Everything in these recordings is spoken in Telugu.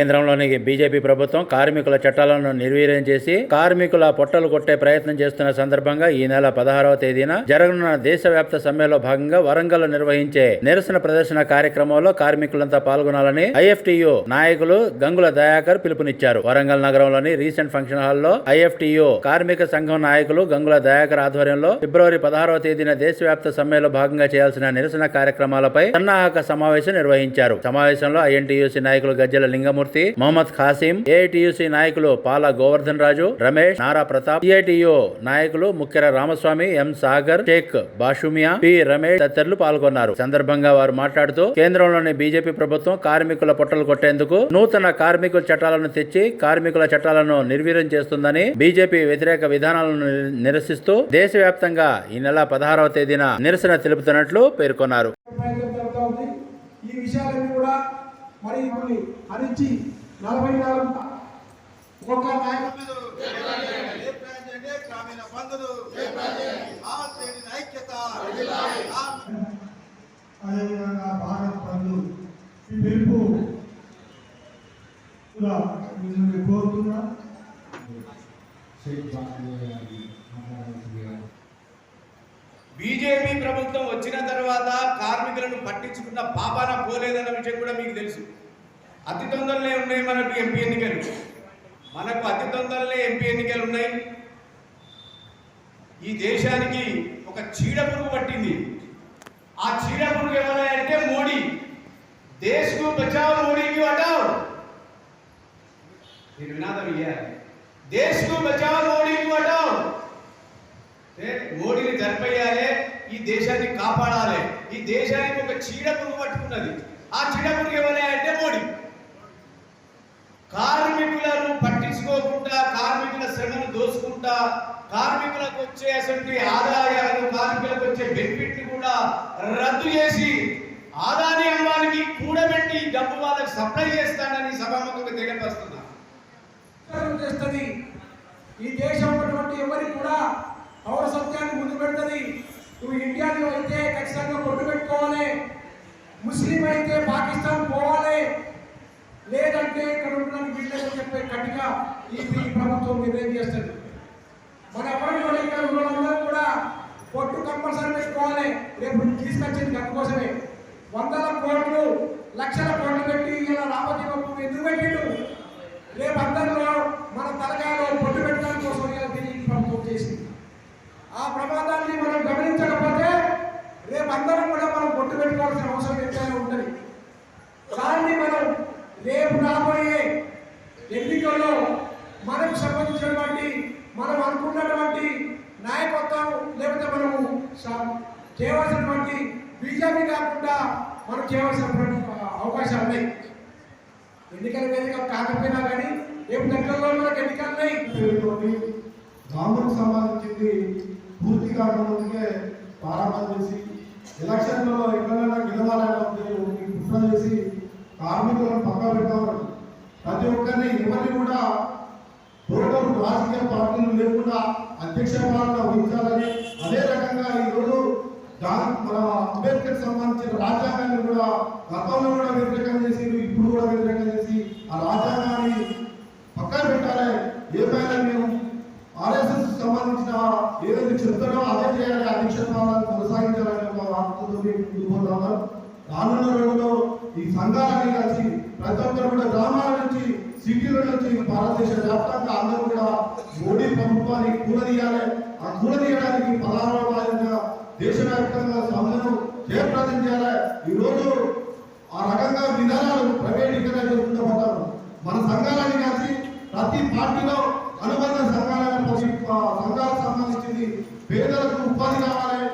కేంద్రంలోని బీజేపీ ప్రభుత్వం కార్మికుల చట్టాలను నిర్వీర్యం చేసి కార్మికుల పొట్టలు కొట్టే ప్రయత్నం చేస్తున్న సందర్భంగా ఈ నెల పదహారవ తేదీన జరగనున్న దేశవ్యాప్త సమ్మెలో భాగంగా వరంగల్ నిర్వహించే నిరసన ప్రదర్శన కార్యక్రమంలో కార్మికులంతా పాల్గొనాలని ఐఎఫ్టియు నాయకులు గంగుల దయాకర్ పిలుపునిచ్చారు. వరంగల్ నగరంలోని రీసెంట్ ఫంక్షన్ హాల్లో ఐఎఫ్టియు కార్మిక సంఘం నాయకులు గంగుల దయాకర్ ఆధ్వర్యంలో ఫిబ్రవరి పదహారవ తేదీన దేశవ్యాప్త సమ్మెలో భాగంగా చేయాల్సిన నిరసన కార్యక్రమాలపై సన్నాహక సమావేశం నిర్వహించారు. సమావేశంలో ఐఎన్టీయూసీ నాయకులు గజ్జల లింగమూర్తి మొహమ్మద్ ఖాసిం ఏఐటియుసి నాయకులు పాల గోవర్ధన్ రాజు రమేష్ నారా ప్రతాప్ సిఐటియు నాయకులు ముఖ్యర రామస్వామి ఎం సాగర్ షేక్ బాషుమియా పి రమేష్ తదితరులు పాల్గొన్నారు. సందర్భంగా వారు మాట్లాడుతూ కేంద్రంలోని బీజేపీ ప్రభుత్వం కార్మికుల పొట్టలు కొట్టేందుకు నూతన కార్మికుల చట్టాలను తెచ్చి కార్మికుల చట్టాలను నిర్వీర్యం చేస్తుందని బీజేపీ వ్యతిరేక విధానాలను నిరసిస్తూ దేశవ్యాప్తంగా ఈ నెల పదహారవ తేదీన నిరసన తెలుపుతున్నట్లు పేర్కొన్నారు. ఈ విషయాలన్నీ కూడా మరి కొన్ని హరించి నలభై నాలుగు ఒక్కొక్క నాయకుడు జయప్రదండి గ్రామీణ బంధులు ఆ శ్రేణి ఐక్యత అదేవిధంగా భారత్ బంధు ఈ పిలుపు మిమ్మల్ని కోరుతున్నా బీజేపీ ప్రభుత్వం వచ్చిన తర్వాత కార్మికులను పట్టించుకున్న పాపాన పోలేదన్న విషయం కూడా మీకు తెలుసు. అతి తొందరలే ఉన్నాయి మనకు ఎంపీ ఎన్నికలు. మనకు అతి తొందరలే ఎంపీ ఎన్నికలు ఉన్నాయి. ఈ దేశానికి ఒక చీడ పురుగు పట్టింది. ఆ చీడ పురుగు ఎవరంటే మోడీ. దేశకు బచావ్ మోడీకి హటావ్ మీరు వినాదం ఇయ్యాలి. దేశకు బచావ్ మోడీకి హటావ్ మోడీని జరిపేయాలి ఈ దేశాన్ని కాపాడాలి. ఈ దేశానికి ఒక చీడ పురుగు పట్టుకున్నది. ఆ చీడ పురుగు ఎవరే అంటే మోడీ. కార్మికులను పట్టించుకోకుండా కార్మికుల శ్రమను దోసుకుంటా కార్మికులకు వచ్చే ఆదాయాలు కార్మికులకు వచ్చే బెనిఫిట్లు కూడా రద్దు చేసి ఆదాని అమ్మానికి కూడబెట్టి డబ్బు వాళ్ళకి సప్లై చేస్తానని సభాముఖంగా తెలియపరుస్తున్నా చేస్తుంది. ఈ దేశం ఉన్నటువంటి ఎవరికి కూడా పౌరసత్యాన్ని ముందు పెడుతుంది. నువ్వు ఇండియాలో అయితే ఖచ్చితంగా కొట్టు పెట్టుకోవాలి. ముస్లిం అయితే పాకిస్తాన్ పోవాలి. లేదంటే ఇక్కడ ఉండడానికి వీళ్ళని చెప్పే గట్టిగా ఈ ప్రభుత్వం నిర్ణయం చేస్తుంది? మన ఎవరిని కూడా ఇక్కడ ఉన్న వాళ్ళందరూ కూడా పొట్టు కంపల్సరీ పెట్టుకోవాలి. రేపు తీసుకొచ్చింది గత వందల కోట్లు లక్షల కోట్లు పెట్టి ఇలా రామతి బాబు ఎందుకు పెట్టిండు? రేపు అందరిలో మన తలకాయ పొట్టు పెట్టడానికి కోసం ఇలా దీన్ని ప్రభుత్వం చేసింది ఆ ప్రమాదాన్ని మనం గమనించకపోతే రేపు అందరం కూడా మనం పొట్టు పెట్టుకోవాల్సిన అవసరం ఎంతైనా ఉంటుంది దాన్ని మనం రేపు రాబోయే ఎన్నికల్లో మనకు సంబంధించినటువంటి మనం అనుకున్నటువంటి నాయకత్వం లేకపోతే మనము చేయవలసినటువంటి బీజేపీ కాకుండా మనం చేయవలసినటువంటి అవకాశాలు ఉన్నాయి. ఎన్నికల వేదిక కాకపోయినా కానీ రేపు దగ్గరలో మనకు ఎన్నికలు ఉన్నాయి. పేరుతోటి సంబంధించింది పూర్తి కాకముందుకే ప్రారంభం చేసి ఎలక్షన్లో ఎక్కడైనా గెలవాలనే ఉద్దేశం చేసి కార్మికులను పక్క పెట్టామని ప్రతి ఒక్కరిని ఎవరిని కూడా టోటల్ రాజకీయ పార్టీలు లేకుండా అధ్యక్ష పాలన వహించాలని అదే రకంగా ఈరోజు గా- మన అంబేద్కర్ సంబంధించిన రాజ్యాంగాన్ని కూడా గతంలో కూడా వ్యతిరేకం చేసి ఇప్పుడు కూడా వ్యతిరేకం చేసి ఆ రాజ్యాంగాన్ని పక్కన పెట్టాలి. ఏమైనా మేము ఆర్ఎస్ఎస్ సంబంధించిన ఏదైతే చెప్తారో అదే చేయాలి. అధ్యక్ష పాలన కొనసాగించాలని ఒక వార్తతో ముందుకు పోతాము రానున్న రోజుల్లో ఈ సంఘాలన్నీ కలిసి ప్రతి ఒక్కరు కూడా గ్రామాల నుంచి సిటీల నుంచి భారతదేశ వ్యాప్తంగా అందరూ కూడా మోడీ ప్రభుత్వాన్ని కూలదీయాలి. ఆ కూలదీయడానికి పదహారవ దేశవ్యాప్తంగా సభలను జయప్రదం చేయాలి. ఈ రోజు ఆ రకంగా విధానాలు ప్రైవేటీకరణ చేసుకుంటూ మన సంఘాలని కలిసి ప్రతి పార్టీలో అనుబంధ సంఘాలను ఆ, సంఘాలకు సంబంధించింది పేదలకు ఉపాధి కావాలి.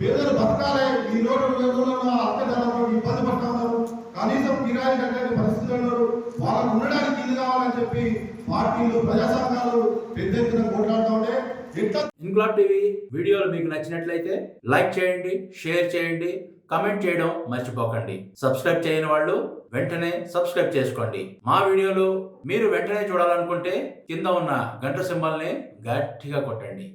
పేదలు బతకాలి. ఈ రోజు రోజులలో అత్తదారులు ఇబ్బంది పడతా ఉన్నారు. కనీసం కిరాయి కట్టని పరిస్థితుల్లో వాళ్ళకు ఉండడానికి ఇల్లు కావాలని చెప్పి పార్టీలు ప్రజా సంఘాలు పెద్ద ఎత్తున కొట్లాడుతూ ఉంటే ఎంత టీవీ వీడియోలు మీకు నచ్చినట్లయితే లైక్ చేయండి షేర్ చేయండి కమెంట్ చేయడం మర్చిపోకండి. సబ్స్క్రైబ్ చేయని వాళ్ళు వెంటనే సబ్స్క్రైబ్ చేసుకోండి. మా వీడియోలు మీరు వెంటనే చూడాలనుకుంటే కింద ఉన్న గంట సింబల్ని గట్టిగా కొట్టండి.